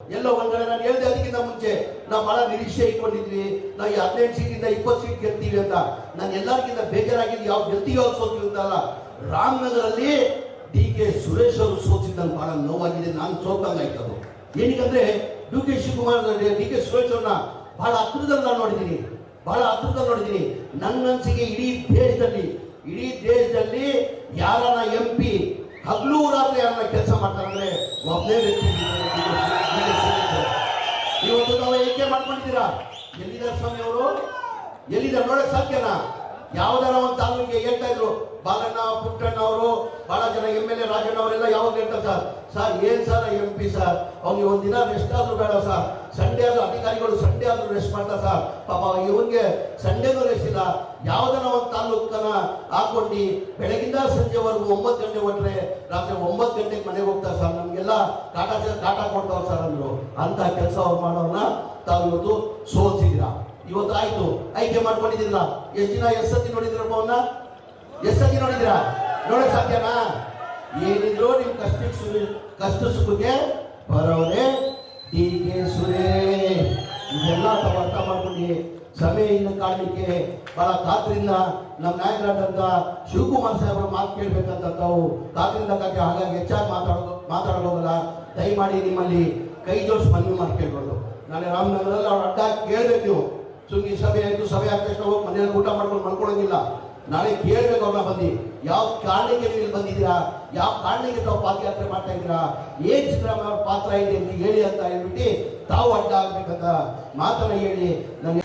ಎಲ್ಲೋ ಒಂದ್ ಕಡೆ ನಾನು ಹೇಳಿದೆ ಅದಕ್ಕಿಂತ ಮುಂಚೆ ನಾವು ಬಹಳ ನಿರೀಕ್ಷೆ ಇಟ್ಕೊಂಡಿದ್ವಿ ನಾವು ಹದಿನೆಂಟು ಸೀಟಿಂದ ಇಪ್ಪತ್ತು ಸೀಟ್ ಗೆಲ್ತೀವಿ ಅಂತ. ನಾನು ಎಲ್ಲರಿಗಿಂತ ಬೇಜಾರಾಗಿದ್ದು ಯಾವ ಗೆಲ್ತೀವಿ ಅವ್ರು ಸೋತಿರುತ್ತಲ್ಲ ರಾಮನಗರಲ್ಲಿ ಡಿ ಕೆ ಸುರೇಶ್ ಅವರು ಸೋತಿದ್ದ ಬಹಳ ನೋವಾಗಿದೆ. ನಾನು ಸೋತಂಗಾಯ್ತು ಅದು. ಏನಕ್ಕಂದ್ರೆ D K Shivakumar D K Suresh ಅವ್ರನ್ನ ಬಹಳ ಹತ್ರದಲ್ಲಿ ನಾನು ನೋಡಿದ್ದೀನಿ. ಬಹಳ ಹತ್ರದಲ್ಲಿ ನೋಡಿದ್ದೀನಿ. ನನ್ನ ಅನ್ಸಿಗೆ ಇಡೀ ದೇಶದಲ್ಲಿ ಇಡೀ ದೇಶದಲ್ಲಿ ಯಾರನ್ನ ಎಂ ಪಿ ಹಗಲು ಯಾರನ್ನ ಕೆಲಸ ಮಾಡ್ತಾರಂದ್ರೆ ಒಬ್ಬನೇ ವ್ಯಕ್ತಿ ಇವತ್ತು ನಾವು ಏಕೆ ಮಾಡ್ಕೊಂಡಿದ್ದೀರಾ? ಎಲ್ಲಿದ್ದಾರೆ ಸ್ವಾಮಿ ಅವರು? ಎಲ್ಲಿದ್ದಾರೆ? ನೋಡಕ್ ಸಾಧ್ಯನಾ ಯಾವ್ದಾರ ಒಂದು ತಾಲೂಕಿಗೆ ಹೇಳ್ತಾ ಇದ್ರು, ಬಾಲಣ್ಣ, ಪುಟ್ಟಣ್ಣ ಅವರು, ಬಹಳ ಜನ ಎಂ ಎಲ್ ಎ, ರಾಜಣ್ಣ ಅವರೆಲ್ಲ ಯಾವಾಗ ಹೇಳ್ತಾರೆ ಸರ್? ಸರ್, ಏನ್ ಸರ್ ಎಂ ಪಿ ಸರ್? ಅವ್ನಿಗೆ ಒಂದ್ ದಿನ ರೆಸ್ಟ್ ಆದ್ರೂ ಬೇಡ ಸರ್. ಸಂಡೇ ಆದ್ರೂ ಅಧಿಕಾರಿಗಳು ಸಂಡೇ ಆದ್ರೂ ರೆಸ್ಟ್ ಮಾಡ್ತಾರೆ ಸರ್. ಪಾಪ ಇವನ್ಗೆ ಸಂಡೇನೂ ರೆಸ್ಟ್ ಇಲ್ಲ. ಯಾವ್ದಾರ ಒಂದು ತಾಲೂಕನ್ನ ಹಾಕೊಂಡು ಬೆಳಗಿಂದ ಸಂಜೆವರೆಗೂ ಒಂಬತ್ತು ಗಂಟೆ ಹೊಟ್ರೆ ರಾತ್ರಿ ಒಂಬತ್ತು ಗಂಟೆಗೆ ಮನೆಗೆ ಹೋಗ್ತಾರೆ ಸರ್. ನಮ್ಗೆಲ್ಲ ಕಾಟ ಕಾಟ ಕೊಡ್ತಾವ್ ಸರ್ ಅಂದ್ರು. ಅಂತ ಕೆಲಸ ಅವ್ರು ಮಾಡೋರ್ನ ತಾವು ಇವತ್ತು ಇವತ್ತು ಆಯ್ತು ಆಯ್ಕೆ ಮಾಡ್ಕೊಂಡಿದ್ದಿಲ್ಲ ಎಷ್ಟು ದಿನ, ಎಷ್ಟು ಸತಿ ನೋಡಿದ್ರಪ್ಪ ಅವನ್ನ ಎಷ್ಟು ನೋಡಿದಿರಾ ನೋಡಕ್ ಸಾಧ್ಯನಾ? ಏನಿದ್ರು ನಿಮ್ ಕಷ್ಟ ಸುಖ- ಕಷ್ಟ ಸುಖಕ್ಕೆ ಬರೋರೆ ಡಿ ಕೆ ಸುರೇಶ್. ಇದೆಲ್ಲ ತಾವು ಅರ್ಥ ಮಾಡ್ಕೊಂಡು. ಸಮಯ ಇನ್ನು ಕಾಣಲಿಕ್ಕೆ ಬಹಳ ಕಾತ್ರಿಂದ ನಮ್ಮ ನಾಯಕರಾದಂತ ಶಿವಕುಮಾರ್ ಸಾಹೇಬ್ರ ಮಾತು ಕೇಳ್ಬೇಕಂತ ತಾವು ಕಾಕೆ ಹಾಗಾಗಿ ಹೆಚ್ಚಾಗಿ ಮಾತಾಡೋ ಮಾತಾಡೋದಲ್ಲ ದಯಮಾಡಿ ನಿಮ್ಮಲ್ಲಿ ಕೈ ಜೋಡಿಸಿ ಮನವಿ ಮಾಡಿ ಕೇಳ್ಬೋದು. ನಾನು ರಾಮನಗರದಲ್ಲಿ ಅವ್ರ ಅಡ್ಡ ಸುಮ್ಮನೆ ಸಭೆ ಆಯಿತು, ಸಭೆ ಆದ ತಕ್ಷಣ ಹೋಗಿ ಮನೆಯಲ್ಲಿ ಊಟ ಮಾಡ್ಕೊಂಡು ಮಲ್ಕೊಳ್ಳೋಂಗಿಲ್ಲ. ನಾಳೆ ಕೇಳಬೇಕು ಅವ್ರನ್ನ ಬಂದು. ಯಾವ ಕಾರಣಕ್ಕೆ ನೀವು ಬಂದಿದ್ದೀರಾ? ಯಾವ ಕಾರಣಕ್ಕೆ ತಾವು ಪಾದಯಾತ್ರೆ ಮಾಡ್ತಾ ಇದ್ದೀರಾ? ಏನ್ ಅವ್ರ ಪಾತ್ರ ಇದೆ ಅಂತ ಹೇಳಿ ಅಂತ ಹೇಳ್ಬಿಟ್ಟು ತಾವು ಅಡ್ಡ ಆಗ್ಬೇಕಂತ ಮಾತನ್ನ ಹೇಳಿ ನನಗೆ